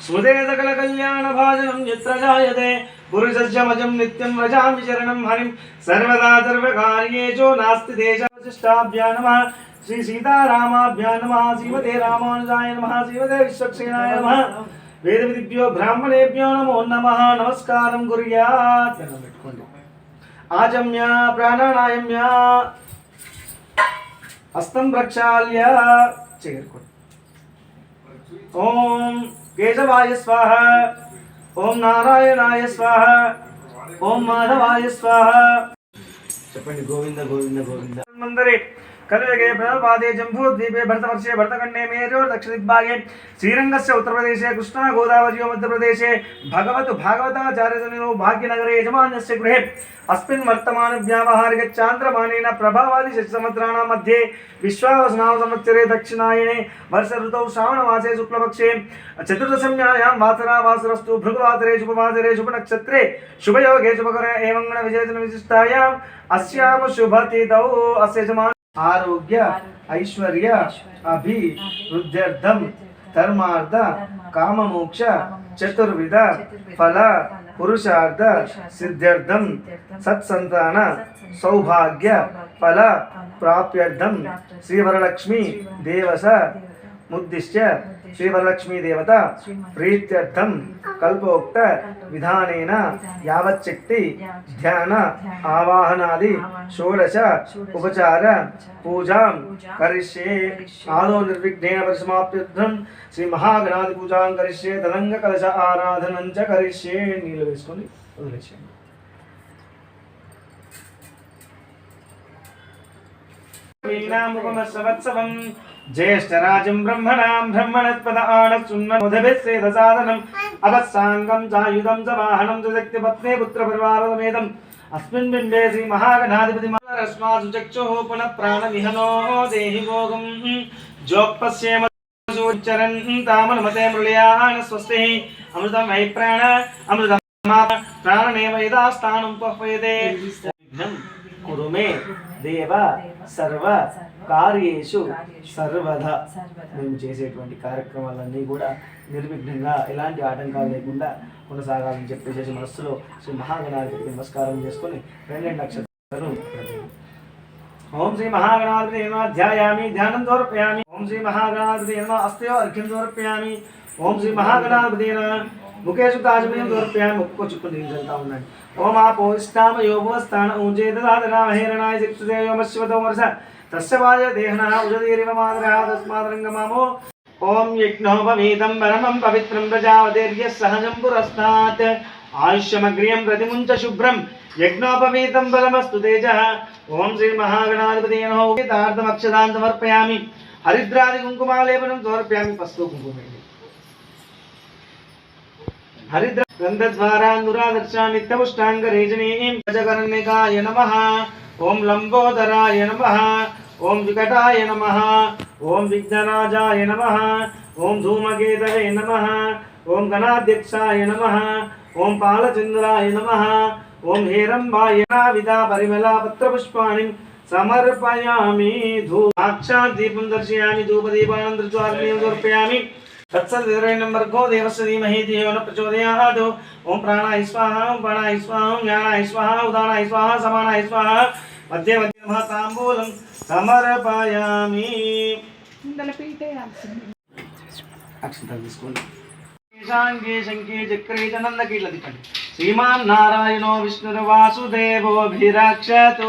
స్మృతే సకల కళ్యాణ భాజనం యత్ర జాయతే పురుషస్యమజం నిత్యం వ్రజామి చరణం హరిం సర్వదా సర్వకార్యేషు నాస్తి దేశవిశిష్టాభ్యా నమః శ్రీ సీతారామాభ్యా నమః శ్రీమతే రామానుజాయ నమః శ్రీమతే విశ్వక్సేనాయ నమః వేద విదిభ్యో బ్రాహ్మణేభ్యో నమో నమః నమస్కారం కుర్యాత్ దండం పెట్టుకోండి ఆజమ్య ప్రాణానాయమ్య హస్తం ప్రక్షాళ్య చేరుకోండి ఓం కేశవాయ స్వాహ ఓం నారాయణాయ స్వాహ ఓం మాధవాయ స్వాహ చెప్పండి గోవింద గోవింద గోవింద. కలుగే ప్రణపాదే జంబూద్వీపే భరతవర్షే భరతఖండే మేరో దక్షిణదిగ్భాగే శ్రీరంగస్య ఉత్తరప్రదేశే కృష్ణా గోదావర్యో మధ్యప్రదేశే భగవత్ భాగవతాచార్యజనినో భాగ్యనగరే యజమాన్యస్య గృహే అస్మిన్ వర్తమాన వ్యావహారిక చాంద్రమానేన ప్రభావాది శశిసముద్రాణాం మధ్యే విశ్వావసనామ సంవత్సరే దక్షిణాయనే వర్ష ఋతౌ శ్రావణమాసే శుక్లపక్షే చతుర్దశమ్యాయాం వాసరా వాసరస్తు భృగువాసరే శుభవాసరే శుభనక్షత్రే శుభయోగే శుభకరే ఏమంగణ విజయజన విశిష్టాయాం ఆరోగ్య ఐశ్వర్య అభి వృద్ధ్యర్థం ధర్మార్థ కామమోక్ష చతుర్విధ ఫల పురుషార్థ సిద్ధ్యర్థం సత్సంతాన సౌభాగ్య ఫల ప్రాప్యర్థం శ్రీవరలక్ష్మి దేవస ముద్దిశ్య శ్రీవరలక్ష్మీ దేవత ప్రీత్యర్థం కల్పోక్త విధానేన యావచ్చక్తి ధ్యాన ఆవాహనాది షోడశ ఉపచార పూజాం కరిష్యే. ఆదో నిర్విఘ్నేన పరిసమాప్త్యర్థం శ్రీ మహాగణాది పూజాం కరిష్యే. తదంగ కలశ ఆరాధనం చ కరిష్యే. నీళ్ళు వేసుకొని వదిలేసేయండి. వీణాముపమస్సవత్సవం జ్యేష్ఠరాజం బ్రహ్మణాం బ్రహ్మణస్పద ఆనసున్నోదభిస్సేదసాదనం అవస్సాంగం చాయుధం చ వాహనం చ శక్తి పత్నే పుత్ర పరివారమేదం అస్మిన్ బింబే శ్రీ మహాగణాధిపతి రస్మాసు చక్షుః పునః ప్రాణవిహనో దేహి భోగం జోక్పశ్యేమ సూచరన్ తామనుమతే మృళయాన స్వస్తి అమృతం వై ప్రాణ అమృతం ప్రాణనేవ యదాస్థానం కురుమే దేవ సర్వ కార్యేషు సర్వదా మేము చేసేటువంటి కార్యక్రమాలన్నీ కూడా నిర్విఘ్నంగా ఎలాంటి ఆటంకాలు లేకుండా కొనసాగాలని చెప్పేసి మనస్సులో శ్రీ మహాగణాధిపతి నమస్కారం చేసుకొని రెండు నక్షత్రాలు ఓం శ్రీ మహాగణాధిపతి ధ్యాయామి ధ్యానం దోర్పయామి ఓం శ్రీ మహాగణాధిపతి అస్తయో అర్ఘ్యం దోర్పయామి ఓం శ్రీ మహాగణాధిపతి ముఖేషు తాజమయం దోర్పయామి ముక్కు చుక్కు నీళ్ళు చల్లుతా ఉండండి ఓం ఆపో ఇష్టామ యోగో స్థాన ఊంచే దాదనా హేరణాయ శిక్షుదే యోమశివతో వర్ష తస్య వాయ దేహన ఉజదీరివ మాదరః తస్మాదరంగమామో ఓం యజ్ఞోపవీతం పరమం పవిత్రం ప్రజావతీర్య సహజం పురస్నాత్ ఆయుష్యమగ్రియం ప్రతిముంచ శుభ్రం. యజ్ఞోపవీతం బలమస్తు తేజ. ఓం శ్రీ మహాగణాధిపతి తార్థమక్షదాన్ సమర్పయామి. హరిద్రాది కుంకుమాలేపనం సమర్పయామి. పస్తు కుంకుమేండి హరిద్ర గంధద్వారా నురాదర్శ నిత్యపుష్టాంగరేజనీం గజకర్ణికాయ నమః ఓం లంబోదరాయ నమః ఓం వికటాయ నమః ఓం విఘ్నరాజాయ నమః ఓం ధూమకేతవే నమః ఓం గణాధ్యక్షాయ నమః ఓం పాలచంద్రాయ నమః ఓం హేరంబాయ విద పరిమళ పత్రపుష్పాణి సమర్పయామి ధూమాక్షాత్ దీపం దర్శయామి तत्सदिर्वर्गो देवस्य धीमहि धियो न प्रचोदयात् ॐ प्राणाय स्वाहा ॐ प्राणाय स्वाहा ॐ ज्ञानाय स्वाहा उदानाय स्वाहा समानाय स्वाहा मध्ये मध्ये नमः ताम्बूलं समर्पयामि शाङ्गे शङ्के चक्रे च नन्दकीलतिपटि श्रीमान् नारायणो विष्णुर्वासुदेवोऽभिरक्षतु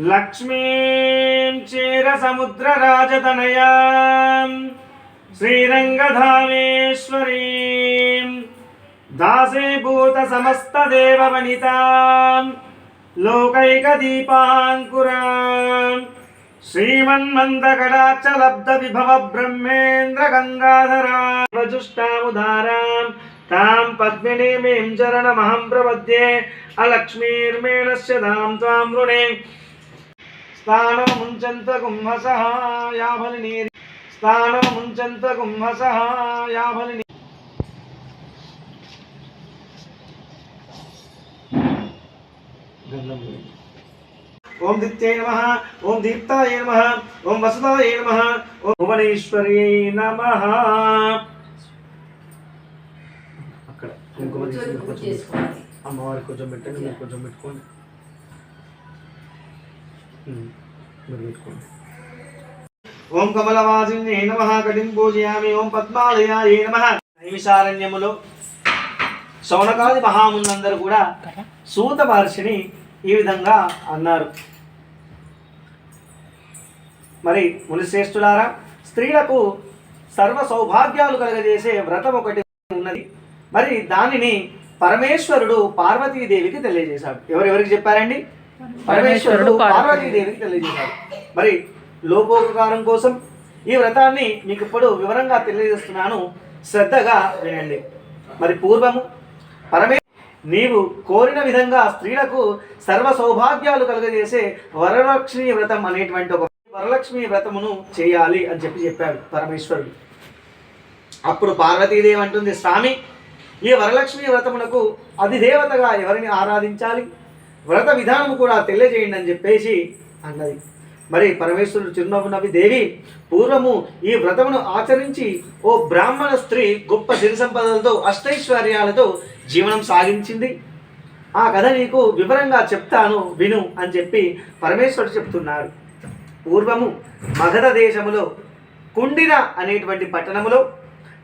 లక్ష్మీం క్షీర సముద్ర రాజతనయాం. శ్రీరంగధామేశ్వరీం. దాసీభూత సమస్త దేవవనితాం లోకైక దీపాంకురాం. శ్రీమన్మందకటాక్షలబ్ధ విభవ బ్రహ్మేంద్ర గంగాధరా. వజుష్టాముదారాం. తాం స్థానముంచంత కుంభసః యాభలిని స్థానముంచంత కుంభసః యాభలిని గంధం ఓం దిత్యై నమ ఓం దీప్తాయ నమ ఓం వసుదాయ నమ ఓం భువనేశ్వర్యై నమ. అక్కడ. అమ్మవారికి కొంచెం పెట్టండి మీరు కొంచెం పెట్టుకోండి. ఓం కమలవాసిన్యే నమ కటిం పూజయామి ఓం పద్మాలయాయ నమ. నైమిషారణ్యములో శౌనకాది మహాములందరూ కూడా సూత మహర్షిని ఈ విధంగా అన్నారు. మరి మునిశ్రేష్ఠులారా స్త్రీలకు సర్వ సౌభాగ్యాలు కలగజేసే వ్రతం ఒకటి ఉన్నది. మరి దానిని పరమేశ్వరుడు పార్వతీదేవికి తెలియజేశాడు. ఎవరెవరికి చెప్పారండి? పరమేశ్వరుడు పార్వతీదేవికి తెలియజేశాడు మరి లోకోపకారం కోసం ఈ వ్రతాన్ని మీకు ఇప్పుడు వివరంగా తెలియజేస్తున్నాను. శ్రద్ధగా వినండి. మరి పూర్వము పరమే నీవు కోరిన విధంగా స్త్రీలకు సర్వ సౌభాగ్యాలు కలుగజేసే వరలక్ష్మి వ్రతం అనేటువంటి ఒక వరలక్ష్మి వ్రతమును చేయాలి అని చెప్పి చెప్పాడు పరమేశ్వరుడు. అప్పుడు పార్వతీదేవి అంటుంది స్వామి ఈ వరలక్ష్మి వ్రతమునకు అధిదేవతగా ఎవరిని ఆరాధించాలి? వ్రత విధానం కూడా తెలియజేయండి అని చెప్పేసి అన్నది. మరి పరమేశ్వరుడు చిరునవ్వు నవ్వి దేవి పూర్వము ఈ వ్రతమును ఆచరించి ఓ బ్రాహ్మణ స్త్రీ గొప్ప సిరి సంపదలతో అష్టైశ్వర్యాలతో జీవనం సాగించింది. ఆ కథ నీకు వివరంగా చెప్తాను విను అని చెప్పి పరమేశ్వరుడు చెప్తున్నారు పూర్వము మగధ దేశములో కుండిన అనేటువంటి పట్టణములో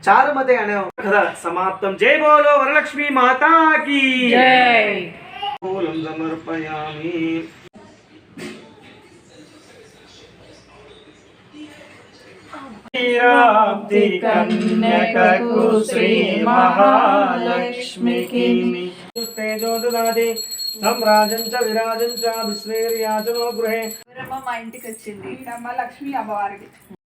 చారుమతి అనే కథ సమాప్తం. జై బోలో వరలక్ష్మి మాతాకి. పూలం సమర్పయామి శ్రీరాప్తి కన్యకకు శ్రీ మహాలక్ష్మికి తేజో దదాతి సమ్రాజం చ విరాజం చ విశ్వేర్యాచనో గృహే వీరమ్మ మా ఇంటికి వచ్చింది అమ్మ లక్ష్మి అమ్మవారికి